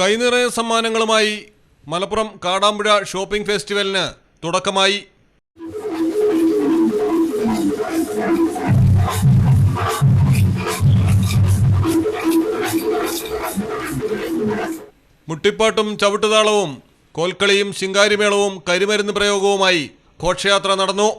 കൈനിറയ സമ്മാനങ്ങളുമായി മലപ്പുറം കാടാമ്പുഴ ഷോപ്പിംഗ് ഫെസ്റ്റിവലിന് തുടക്കമായി. മുട്ടിപ്പാട്ടും ചവിട്ടുതാളവും കോൽക്കളിയും ശിങ്കാരിമേളവും കരിമരുന്ന് പ്രയോഗവുമായി ഘോഷയാത്ര നടന്നു.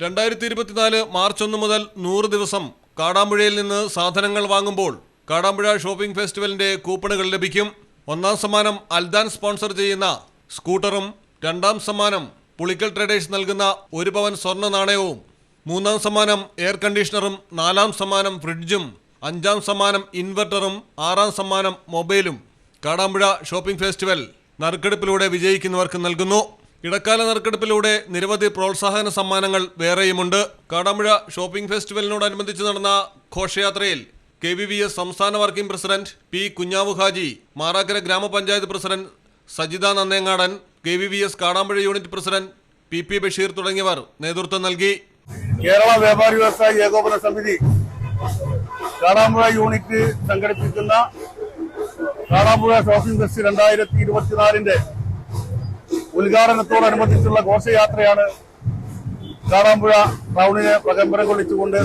രണ്ടായിരത്തി ഇരുപത്തിനാല് മാർച്ച് ഒന്ന് മുതൽ നൂറ് ദിവസം കാടാമ്പുഴയിൽ നിന്ന് സാധനങ്ങൾ വാങ്ങുമ്പോൾ കാടാമ്പുഴ ഷോപ്പിംഗ് ഫെസ്റ്റിവലിന്റെ കൂപ്പണുകൾ ലഭിക്കും. ഒന്നാം സമ്മാനം അൽദാൻ സ്പോൺസർ ചെയ്യുന്ന സ്കൂട്ടറും രണ്ടാം സമ്മാനം പുളിക്കൽ ട്രേഡേഴ്സ് നൽകുന്ന ഒരു പവൻ സ്വർണ നാണയവും മൂന്നാം സമ്മാനം എയർ കണ്ടീഷണറും നാലാം സമ്മാനം ഫ്രിഡ്ജും അഞ്ചാം സമ്മാനം ഇൻവെർട്ടറും ആറാം സമ്മാനം മൊബൈലും കാടാമ്പുഴ ഷോപ്പിംഗ് ഫെസ്റ്റിവൽ നറുക്കെടുപ്പിലൂടെ വിജയിക്കുന്നവർക്ക് നൽകുന്നു. ഇടക്കാല നറുക്കെടുപ്പിലൂടെ നിരവധി പ്രോത്സാഹന സമ്മാനങ്ങൾ വേറെയുമുണ്ട്. കാടാമ്പുഴ ഷോപ്പിംഗ് ഫെസ്റ്റിവലിനോടനുബന്ധിച്ച് നടന്ന ഘോഷയാത്രയിൽ കെ വി വി എസ് സംസ്ഥാന working president P Kunhavu Haji Marakkara ഗ്രാമപഞ്ചായത്ത് president Sajitha Nannengadan K V V S Kadampuzha unit president P P Basheer തുടങ്ങിയവർ നേതൃത്വം നൽകി. കേരള വ്യാപാരി വ്യവസായ ഏകോപന സമിതി കാടാമ്പുഴ യൂണിറ്റ് സംഘടിപ്പിക്കുന്ന കാടാമ്പുഴ ഷോപ്പിംഗ് ഫെസ്റ്റ് രണ്ടായിരത്തി ഇരുപത്തിനാലിന്റെ ഉദ്ഘാടനത്തോടനുബന്ധിച്ചുള്ള ഘോഷയാത്രയാണ് കാടാമ്പുഴ ടൗണിനെ പ്രകമ്പനം കൊള്ളിച്ചുകൊണ്ട്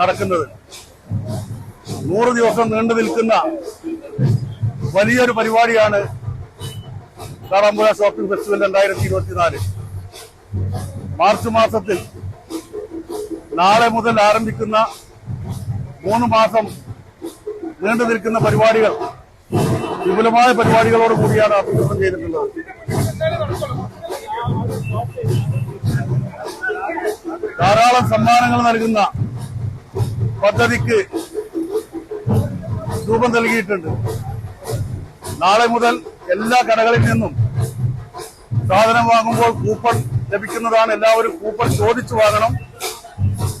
നടക്കുന്നത്. നൂറ് ദിവസം നീണ്ടു നിൽക്കുന്ന വലിയൊരു പരിപാടിയാണ് കാടാമ്പുഴ ഷോപ്പിംഗ് ഫെസ്റ്റിവൽ രണ്ടായിരത്തി ഇരുപത്തിനാല് മാർച്ച് മാസത്തിൽ നാളെ മുതൽ ആരംഭിക്കുന്ന മൂന്ന് മാസം നീണ്ടു നിൽക്കുന്ന പരിപാടികൾ വിപുലമായ പരിപാടികളോട് കൂടിയാണ് അഭിമുഖം ചെയ്തിട്ടുള്ളത്. ധാരാളം സമ്മാനങ്ങൾ നൽകുന്ന പദ്ധതിക്ക് രൂപം നൽകിയിട്ടുണ്ട്. നാളെ മുതൽ എല്ലാ കടകളിൽ നിന്നും സാധനം വാങ്ങുമ്പോൾ കൂപ്പൺ ലഭിക്കുന്നതാണ് എല്ലാവരും കൂപ്പൺ ചോദിച്ചു വാങ്ങണം.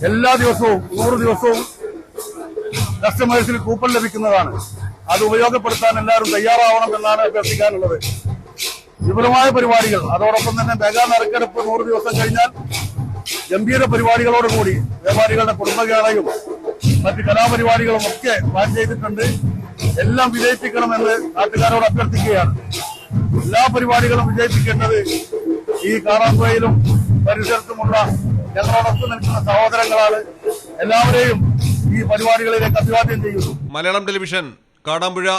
എല്ലാ ദിവസവും നൂറ് ദിവസവും കസ്റ്റമേഴ്സിന് കൂപ്പൺ ലഭിക്കുന്നതാണ്. അത് ഉപയോഗപ്പെടുത്താൻ എല്ലാവരും തയ്യാറാവണം എന്നാണ് അഭ്യർത്ഥിക്കാനുള്ളത്. വിപുലമായ പരിപാടികൾ. അതോടൊപ്പം തന്നെ മെഗാ നറുക്കെടുപ്പ് നൂറ് ദിവസം കഴിഞ്ഞാൽ ഗംഭീര പരിപാടികളോടുകൂടി വ്യാപാരികളുടെ കുടുംബകേളയും മറ്റ് കലാപരിപാടികളും ഒക്കെ പ്ലാൻ ചെയ്തിട്ടുണ്ട്. എല്ലാം വിജയിപ്പിക്കണമെന്ന് നാട്ടുകാരോട് അഭ്യർത്ഥിക്കുകയാണ്. എല്ലാ പരിപാടികളും വിജയിപ്പിക്കേണ്ടത് ഈ കാറാമ്പുഴയിലും പരിസരത്തുമുള്ള ഞങ്ങളോടൊപ്പം നിൽക്കുന്ന സഹോദരങ്ങളാണ്. എല്ലാവരെയും ഈ പരിപാടികളിലേക്ക് അഭിവാദ്യം ചെയ്യുന്നു. മലയാളം ടെലിവിഷൻ കാടാമ്പുഴ.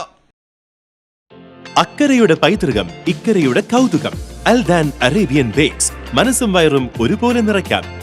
അക്കരയുടെ പൈതൃകം ഇക്കരയുടെ കൗതുകം. Aldan Arabian Bakes. മനസ്സും വയറും ഒരുപോലെ നിറയ്ക്കാം.